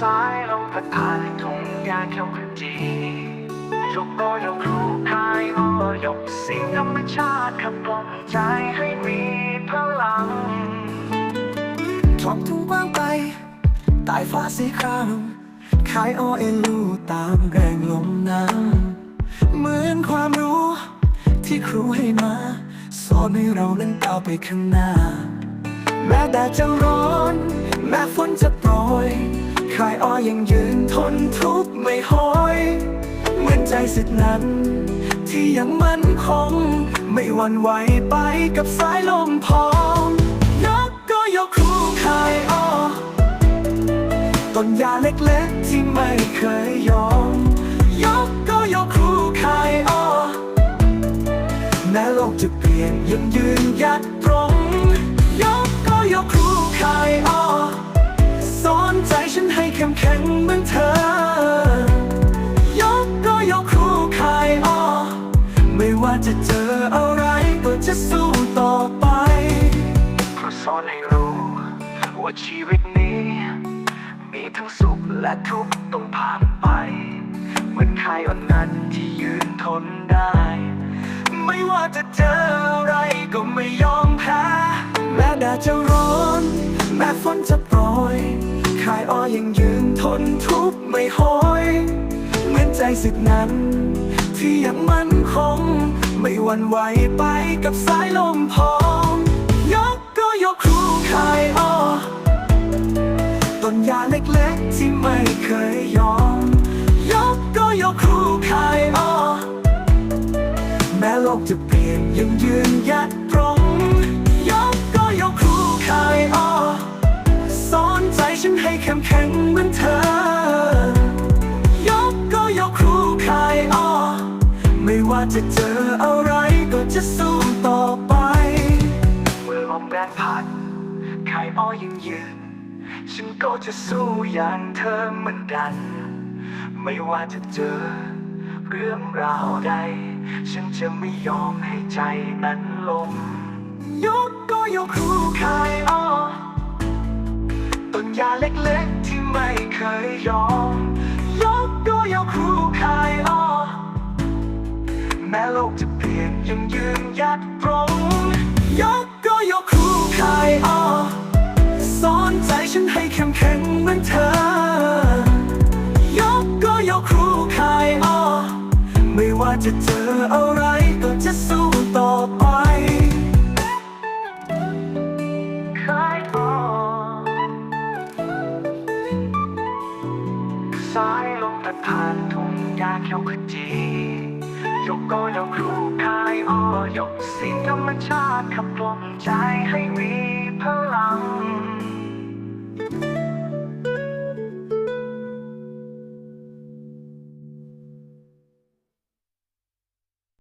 สายลมพัดผ่านทุ่งหญ้าเขียวขจียกโบยกครูคายอ้อยกสิ่งธรรมชาติขับกล่อมใจให้มีพลังท้องทุ่งกว้างไปใต้ฟ้าสีครามขายอ้อเอ็นลูตามแรงลมน้ำเหมือนความรู้ที่ครูให้มาสอนให้เรานั้นก้าวไปข้างหน้า แม้แดดจะร้อน แม้ฝนจะโปรย ขายอ้อยังยืนทนทุกข์ไม่ห้อย เหมือนใจสิทธินั้น ที่ยังมั่นคง ไม่หวั่นไหวไปกับสายลมพองยกก็ยกครูขายอ้อต้นยาเล็กๆที่ไม่เคยยอม ยกก็ยกครูขายอ้อแม้โลกจะเปลี่ยนยังยืนยัดตรง ยกก็ยกครูขายอ้อ เข้มแข็งเหมือนเธอ ยกก็ยกครูขายอ้อไม่ว่าจะเจออะไรก็จะสู้ต่อไปเพราะสอนให้รู้ว่าชีวิตนี้ มีทั้งสุขและทุกข์ต้องผ่านไป เหมือนไข่อ่อนนั้นที่ยืนทนได้ ไม่ว่าจะเจออะไรก็ไม่ยอมแพ้แม้แดดจะร้อน แม้ฝนจะโปรยายอ้อยังยืนทนทุกข์ไม่ห้อย เหมือนใจสุดนั้น ที่ยังมั่นคง ไม่หวั่นไหวไปกับสายลมพองยกก็ยกครูคายอ้อต้นยาเล็กๆที่ไม่เคยยอม เข้มแข็งเหมือนเธอ ยกก็ยกครูขายอ้อไม่ว่าจะเจออะไรก็จะสู้ต่อไป เมื่อลมแรงพัดไข่อ้อยังยืน ฉันก็จะสู้อย่างเธอเหมือนกัน ไม่ว่าจะเจอเรื่องราวใด ฉันจะไม่ยอมให้ใจนั้นลงยกก็ยกครูขายอ้อต้นยาเล็กๆ ไม่เคยยอมยกก็ยกครูขายอ้อแม้โลกจะเปลี่ยนยังยืนยัดตรงยกก็ยกครูขายอ้อสอนใจฉันให้เข้มแข็งเหมือนเธอยกก็ยกครูขายอ้อไม่ว่าจะเจอ สายลมพัดผ่านทุ่งหญ้าเขียวขจียกก็ยกครูคายอ้อยกสิ่งธรรมชาติขับกลมใจให้มีพลัง